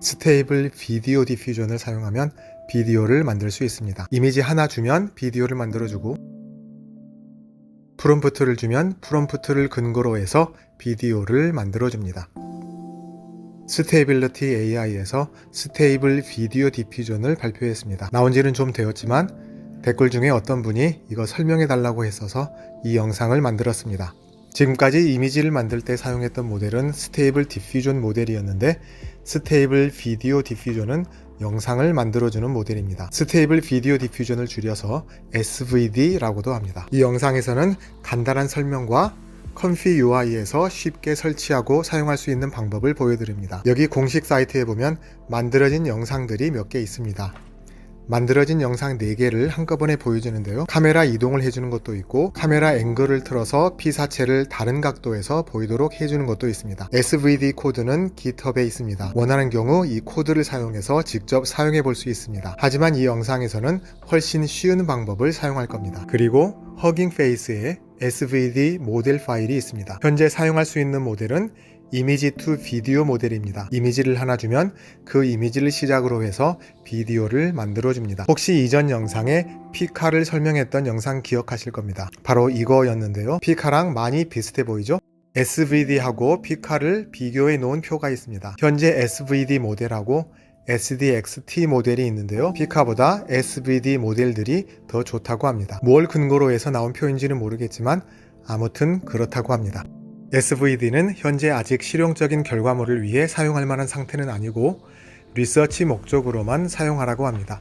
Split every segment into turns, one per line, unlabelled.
스테이블 비디오 디퓨전을 사용하면 비디오를 만들 수 있습니다. 이미지 하나 주면 비디오를 만들어주고 프롬프트를 주면 프롬프트를 근거로 해서 비디오를 만들어줍니다. 스테이빌리티 AI에서 스테이블 비디오 디퓨전을 발표했습니다. 나온 지는 좀 되었지만 댓글 중에 어떤 분이 이거 설명해 달라고 했어서 이 영상을 만들었습니다. 지금까지 이미지를 만들 때 사용했던 모델은 스테이블 디퓨전 모델이었는데 스테이블 비디오 디퓨전은 영상을 만들어주는 모델입니다. 스테이블 비디오 디퓨전을 줄여서 SVD라고도 합니다. 이 영상에서는 간단한 설명과 컨피 UI에서 쉽게 설치하고 사용할 수 있는 방법을 보여드립니다. 여기 공식 사이트에 보면 만들어진 영상들이 몇 개 있습니다. 만들어진 영상 4개를 한꺼번에 보여주는데요. 카메라 이동을 해주는 것도 있고 카메라 앵글을 틀어서 피사체를 다른 각도에서 보이도록 해주는 것도 있습니다. SVD 코드는 GitHub에 있습니다. 원하는 경우 이 코드를 사용해서 직접 사용해 볼 수 있습니다. 하지만 이 영상에서는 훨씬 쉬운 방법을 사용할 겁니다. 그리고 허깅 페이스에 SVD 모델 파일이 있습니다. 현재 사용할 수 있는 모델은 이미지 투 비디오 모델입니다. 이미지를 하나 주면 그 이미지를 시작으로 해서 비디오를 만들어 줍니다. 혹시 이전 영상에 피카를 설명했던 영상 기억하실 겁니다. 바로 이거였는데요. 피카랑 많이 비슷해 보이죠? SVD하고 피카를 비교해 놓은 표가 있습니다. 현재 SVD 모델하고 SDXT 모델이 있는데요. 피카보다 SVD 모델들이 더 좋다고 합니다. 뭘 근거로 해서 나온 표인지는 모르겠지만 아무튼 그렇다고 합니다. SVD는 현재 아직 실용적인 결과물을 위해 사용할 만한 상태는 아니고 리서치 목적으로만 사용하라고 합니다.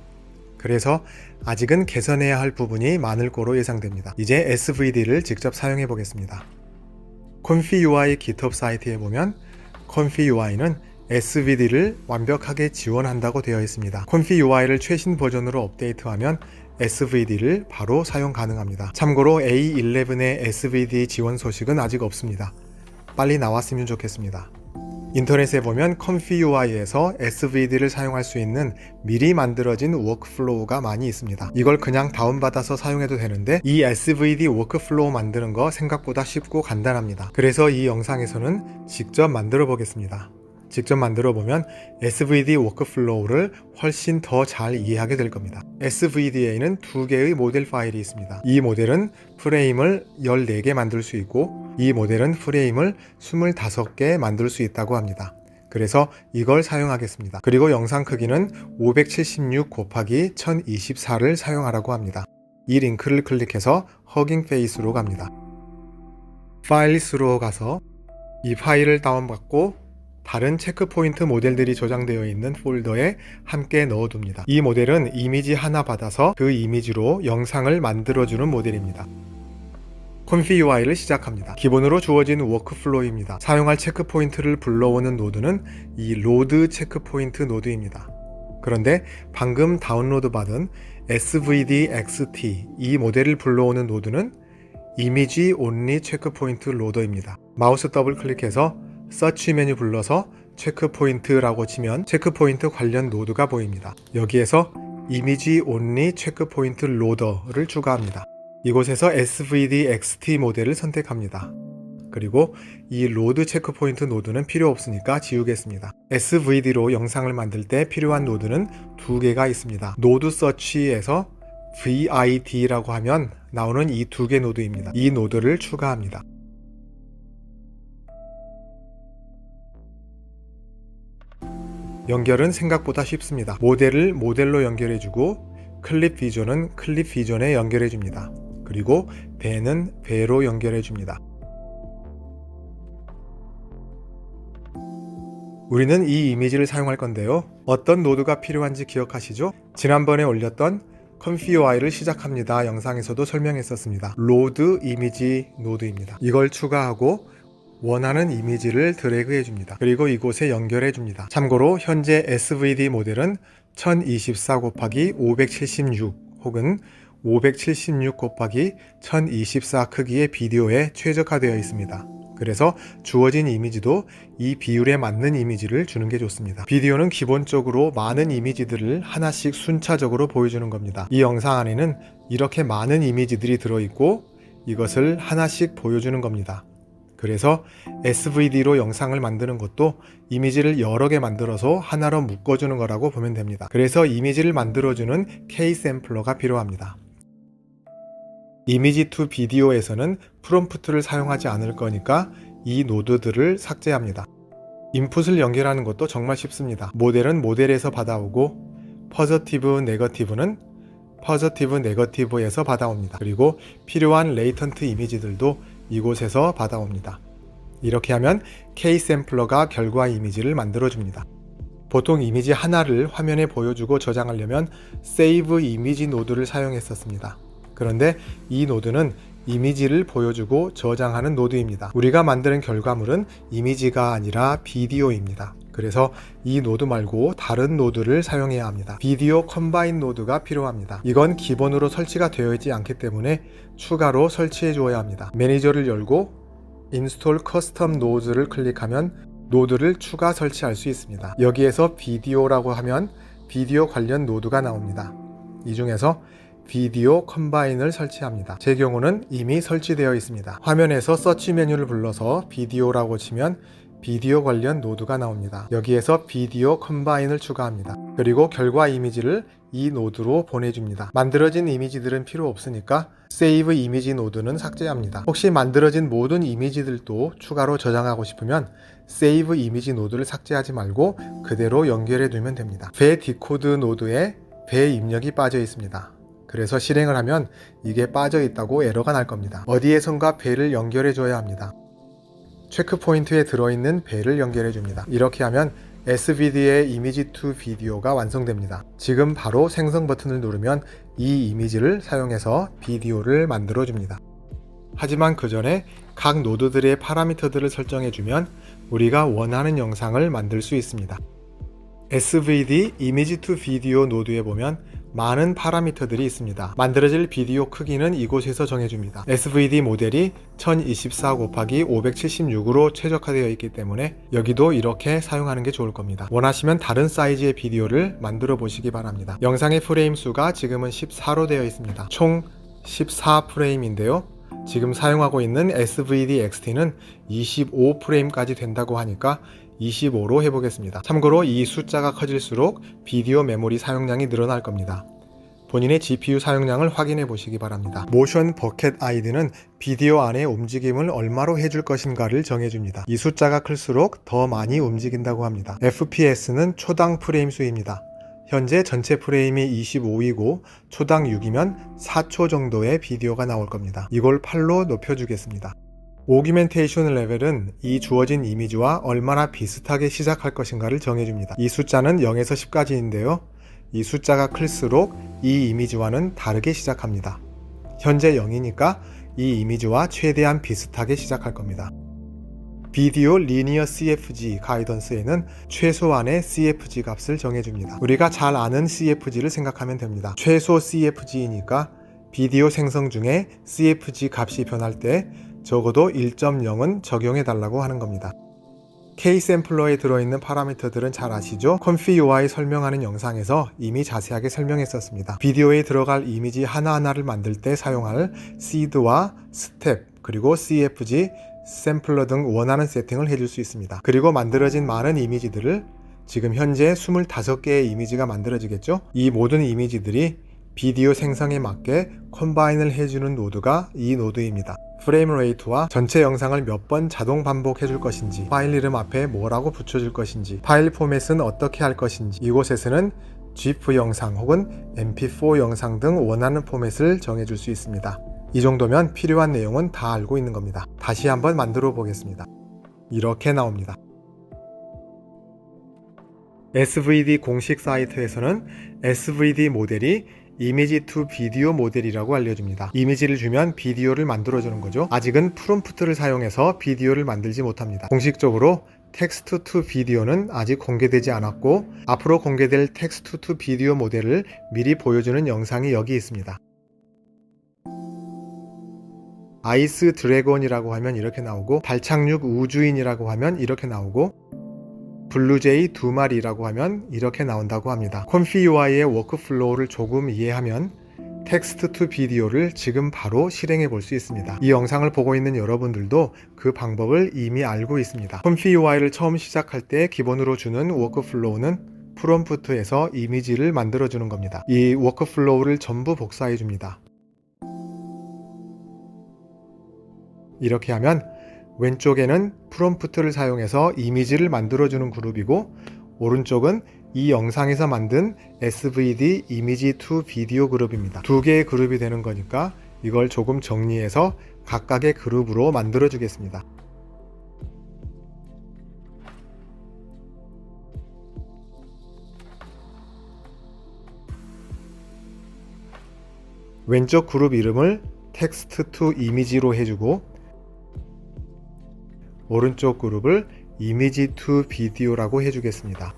그래서 아직은 개선해야 할 부분이 많을 거로 예상됩니다. 이제 SVD를 직접 사용해 보겠습니다. Confi UI GitHub 사이트에 보면 Confi UI는 SVD를 완벽하게 지원한다고 되어 있습니다. Confi UI를 최신 버전으로 업데이트하면 SVD를 바로 사용 가능합니다. 참고로 A11의 SVD 지원 소식은 아직 없습니다. 빨리 나왔으면 좋겠습니다. 인터넷에 보면 Confi UI에서 SVD를 사용할 수 있는 미리 만들어진 워크플로우가 많이 있습니다. 이걸 그냥 다운받아서 사용해도 되는데 이 SVD 워크플로우 만드는 거 생각보다 쉽고 간단합니다. 그래서 이 영상에서는 직접 만들어 보겠습니다. 직접 만들어 보면 SVD 워크플로우를 훨씬 더 잘 이해하게 될 겁니다. SVD에는 두 개의 모델 파일이 있습니다. 이 모델은 프레임을 14개 만들 수 있고 이 모델은 프레임을 25개 만들 수 있다고 합니다. 그래서 이걸 사용하겠습니다. 그리고 영상 크기는 576 곱하기 1024를 사용하라고 합니다. 이 링크를 클릭해서 허깅 페이스로 갑니다. 파일리스로 가서 이 파일을 다운받고 다른 체크포인트 모델들이 저장되어 있는 폴더에 함께 넣어둡니다. 이 모델은 이미지 하나 받아서 그 이미지로 영상을 만들어주는 모델입니다. Confi UI를 시작합니다. 기본으로 주어진 워크플로우입니다. 사용할 체크포인트를 불러오는 노드는 이 로드 체크포인트 노드입니다. 그런데 방금 다운로드 받은 SVD-XT 이 모델을 불러오는 노드는 이미지 온리 체크포인트 로더입니다. 마우스 더블 클릭해서 서치 메뉴 불러서 체크포인트라고 치면 체크포인트 관련 노드가 보입니다. 여기에서 이미지 온리 체크포인트 로더를 추가합니다. 이곳에서 SVD XT 모델을 선택합니다. 그리고 이 로드 체크포인트 노드는 필요 없으니까 지우겠습니다. SVD로 영상을 만들 때 필요한 노드는 두 개가 있습니다. 노드 서치에서 VID라고 하면 나오는 이 두 개 노드입니다. 이 노드를 추가합니다. 연결은 생각보다 쉽습니다. 모델을 모델로 연결해주고 클립 비전은 클립 비전에 연결해줍니다. 그리고 배는 배로 연결해줍니다. 우리는 이 이미지를 사용할 건데요. 어떤 노드가 필요한지 기억하시죠? 지난번에 올렸던 ConfUI를 시작합니다 영상에서도 설명했었습니다. 로드 이미지 노드입니다. 이걸 추가하고 원하는 이미지를 드래그 해줍니다. 그리고 이곳에 연결해 줍니다. 참고로 현재 SVD 모델은 1024 곱하기 576 혹은 576 곱하기 1024 크기의 비디오에 최적화되어 있습니다. 그래서 주어진 이미지도 이 비율에 맞는 이미지를 주는 게 좋습니다. 비디오는 기본적으로 많은 이미지들을 하나씩 순차적으로 보여주는 겁니다. 이 영상 안에는 이렇게 많은 이미지들이 들어있고 이것을 하나씩 보여주는 겁니다. 그래서 SVD로 영상을 만드는 것도 이미지를 여러 개 만들어서 하나로 묶어주는 거라고 보면 됩니다. 그래서 이미지를 만들어주는 K 샘플러가 필요합니다. 이미지 투 비디오에서는 프롬프트를 사용하지 않을 거니까 이 노드들을 삭제합니다. 인풋을 연결하는 것도 정말 쉽습니다. 모델은 모델에서 받아오고 퍼저티브 네거티브는 퍼저티브 네거티브에서 받아옵니다. 그리고 필요한 레이턴트 이미지들도 이곳에서 받아옵니다. 이렇게 하면 K 샘플러가 결과 이미지를 만들어줍니다. 보통 이미지 하나를 화면에 보여주고 저장하려면 Save 이미지 노드를 사용했었습니다. 그런데 이 노드는 이미지를 보여주고 저장하는 노드입니다. 우리가 만드는 결과물은 이미지가 아니라 비디오입니다. 그래서 이 노드 말고 다른 노드를 사용해야 합니다. 비디오 컴바인 노드가 필요합니다. 이건 기본으로 설치가 되어 있지 않기 때문에 추가로 설치해 주어야 합니다. 매니저를 열고 인스톨 커스텀 노드를 클릭하면 노드를 추가 설치할 수 있습니다. 여기에서 비디오라고 하면 비디오 관련 노드가 나옵니다. 이 중에서 비디오 컴바인을 설치합니다. 제 경우는 이미 설치되어 있습니다. 화면에서 서치 메뉴를 불러서 비디오라고 치면 비디오 관련 노드가 나옵니다. 여기에서 비디오 컴바인을 추가합니다. 그리고 결과 이미지를 이 노드로 보내줍니다. 만들어진 이미지들은 필요 없으니까 세이브 이미지 노드는 삭제합니다. 혹시 만들어진 모든 이미지들도 추가로 저장하고 싶으면 세이브 이미지 노드를 삭제하지 말고 그대로 연결해 두면 됩니다. 배 디코드 노드에 배 입력이 빠져 있습니다. 그래서 실행을 하면 이게 빠져 있다고 에러가 날 겁니다. 어디에선가 배를 연결해 줘야 합니다. 체크 포인트에 들어있는 배를 연결해 줍니다. 이렇게 하면 SVD의 이미지 투 비디오가 완성됩니다. 지금 바로 생성 버튼을 누르면 이 이미지를 사용해서 비디오를 만들어 줍니다. 하지만 그 전에 각 노드들의 파라미터들을 설정해 주면 우리가 원하는 영상을 만들 수 있습니다. SVD 이미지 투 비디오 노드에 보면 많은 파라미터들이 있습니다. 만들어질 비디오 크기는 이곳에서 정해줍니다. SVD 모델이 1024 곱하기 576으로 최적화되어 있기 때문에 여기도 이렇게 사용하는 게 좋을 겁니다. 원하시면 다른 사이즈의 비디오를 만들어 보시기 바랍니다. 영상의 프레임 수가 지금은 14로 되어 있습니다. 총 14프레임인데요. 지금 사용하고 있는 SVD XT는 25프레임까지 된다고 하니까 25로 해보겠습니다. 참고로 이 숫자가 커질수록 비디오 메모리 사용량이 늘어날 겁니다. 본인의 GPU 사용량을 확인해 보시기 바랍니다. 모션 버켓 아이디는 비디오 안의 움직임을 얼마로 해줄 것인가를 정해줍니다. 이 숫자가 클수록 더 많이 움직인다고 합니다. FPS는 초당 프레임 수입니다. 현재 전체 프레임이 25이고 초당 6이면 4초 정도의 비디오가 나올 겁니다. 이걸 8로 높여주겠습니다. 오기멘테이션 레벨은 이 주어진 이미지와 얼마나 비슷하게 시작할 것인가를 정해줍니다. 이 숫자는 0에서 10까지인데요. 이 숫자가 클수록 이 이미지와는 다르게 시작합니다. 현재 0이니까 이 이미지와 최대한 비슷하게 시작할 겁니다. 비디오 리니어 CFG 가이던스에는 최소한의 CFG 값을 정해줍니다. 우리가 잘 아는 CFG를 생각하면 됩니다. 최소 CFG이니까 비디오 생성 중에 CFG 값이 변할 때 적어도 1.0은 적용해 달라고 하는 겁니다. K 샘플러에 들어있는 파라미터들은 잘 아시죠? 컴피 UI 설명하는 영상에서 이미 자세하게 설명했었습니다. 비디오에 들어갈 이미지 하나하나를 만들 때 사용할 시드와 스텝, 그리고 CFG, 샘플러 등 원하는 세팅을 해줄 수 있습니다. 그리고 만들어진 많은 이미지들을 지금 현재 25개의 이미지가 만들어지겠죠? 이 모든 이미지들이 비디오 생성에 맞게 컴바인을 해주는 노드가 이 노드입니다. 프레임 레이트와 전체 영상을 몇 번 자동 반복해 줄 것인지, 파일 이름 앞에 뭐라고 붙여줄 것인지, 파일 포맷은 어떻게 할 것인지, 이곳에서는 GIF 영상 혹은 MP4 영상 등 원하는 포맷을 정해줄 수 있습니다. 이 정도면 필요한 내용은 다 알고 있는 겁니다. 다시 한번 만들어 보겠습니다. 이렇게 나옵니다. SVD 공식 사이트에서는 SVD 모델이 이미지 투 비디오 모델이라고 알려줍니다. 이미지를 주면 비디오를 만들어주는 거죠. 아직은 프롬프트를 사용해서 비디오를 만들지 못합니다. 공식적으로 텍스트 투 비디오는 아직 공개되지 않았고 앞으로 공개될 텍스트 투 비디오 모델을 미리 보여주는 영상이 여기 있습니다. 아이스 드래곤이라고 하면 이렇게 나오고 발착륙 우주인이라고 하면 이렇게 나오고 블루제이 두 마리라고 하면 이렇게 나온다고 합니다. 콘피 UI의 워크플로우를 조금 이해하면 텍스트 투 비디오를 지금 바로 실행해 볼 수 있습니다. 이 영상을 보고 있는 여러분들도 그 방법을 이미 알고 있습니다. 콤피 UI를 처음 시작할 때 기본으로 주는 워크플로우는 프롬프트에서 이미지를 만들어 주는 겁니다. 이 워크플로우를 전부 복사해 줍니다. 이렇게 하면 왼쪽에는 프롬프트를 사용해서 이미지를 만들어주는 그룹이고 오른쪽은 이 영상에서 만든 SVD 이미지 투 비디오 그룹입니다. 두 개의 그룹이 되는 거니까 이걸 조금 정리해서 각각의 그룹으로 만들어 주겠습니다. 왼쪽 그룹 이름을 텍스트 투 이미지로 해주고 오른쪽 그룹을 이미지 투 비디오라고 해주겠습니다.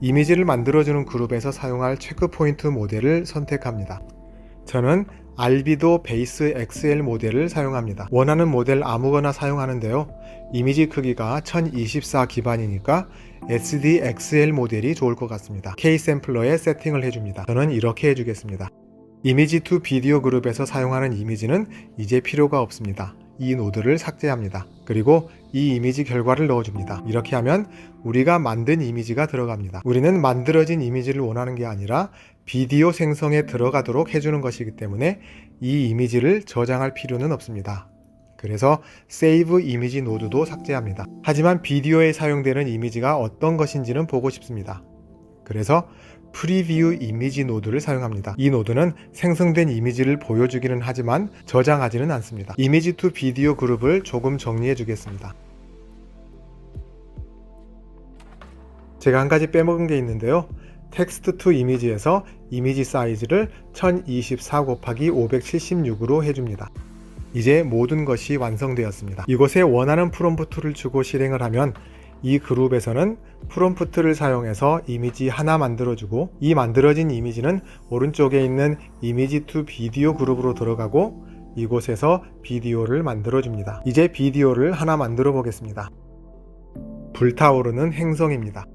이미지를 만들어주는 그룹에서 사용할 체크 포인트 모델을 선택합니다. 저는 알비도 베이스 XL 모델을 사용합니다. 원하는 모델 아무거나 사용하는데요. 이미지 크기가 1024 기반이니까 SDXL 모델이 좋을 것 같습니다. K 샘플러에 세팅을 해줍니다. 저는 이렇게 해주겠습니다. 이미지 투 비디오 그룹에서 사용하는 이미지는 이제 필요가 없습니다. 이 노드를 삭제합니다. 그리고 이 이미지 결과를 넣어줍니다. 이렇게 하면 우리가 만든 이미지가 들어갑니다. 우리는 만들어진 이미지를 원하는 게 아니라 비디오 생성에 들어가도록 해주는 것이기 때문에 이 이미지를 저장할 필요는 없습니다. 그래서 세이브 이미지 노드도 삭제합니다. 하지만 비디오에 사용되는 이미지가 어떤 것인지는 보고 싶습니다. 그래서 프리뷰 이미지 노드를 사용합니다. 이 노드는 생성된 이미지를 보여주기는 하지만 저장하지는 않습니다. 이미지 투 비디오 그룹을 조금 정리해 주겠습니다. 제가 한 가지 빼먹은 게 있는데요. 텍스트 투 이미지에서 이미지 사이즈를 1024 곱하기 576으로 해줍니다. 이제 모든 것이 완성되었습니다. 이곳에 원하는 프롬프트를 주고 실행을 하면 이 그룹에서는 프롬프트를 사용해서 이미지 하나 만들어주고 이 만들어진 이미지는 오른쪽에 있는 이미지 투 비디오 그룹으로 들어가고 이곳에서 비디오를 만들어줍니다. 이제 비디오를 하나 만들어 보겠습니다. 불타오르는 행성입니다.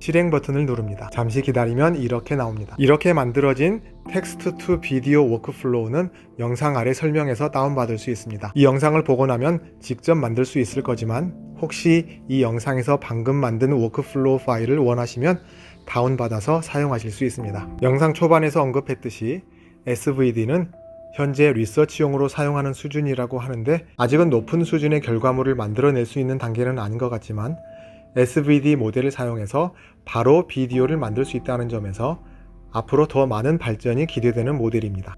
실행 버튼을 누릅니다. 잠시 기다리면 이렇게 나옵니다. 이렇게 만들어진 텍스트 투 비디오 워크플로우는 영상 아래 설명에서 다운받을 수 있습니다. 이 영상을 보고 나면 직접 만들 수 있을 거지만 혹시 이 영상에서 방금 만든 워크플로우 파일을 원하시면 다운받아서 사용하실 수 있습니다. 영상 초반에서 언급했듯이 SVD는 현재 리서치용으로 사용하는 수준이라고 하는데 아직은 높은 수준의 결과물을 만들어낼 수 있는 단계는 아닌 것 같지만 SVD 모델을 사용해서 바로 비디오를 만들 수 있다는 점에서 앞으로 더 많은 발전이 기대되는 모델입니다.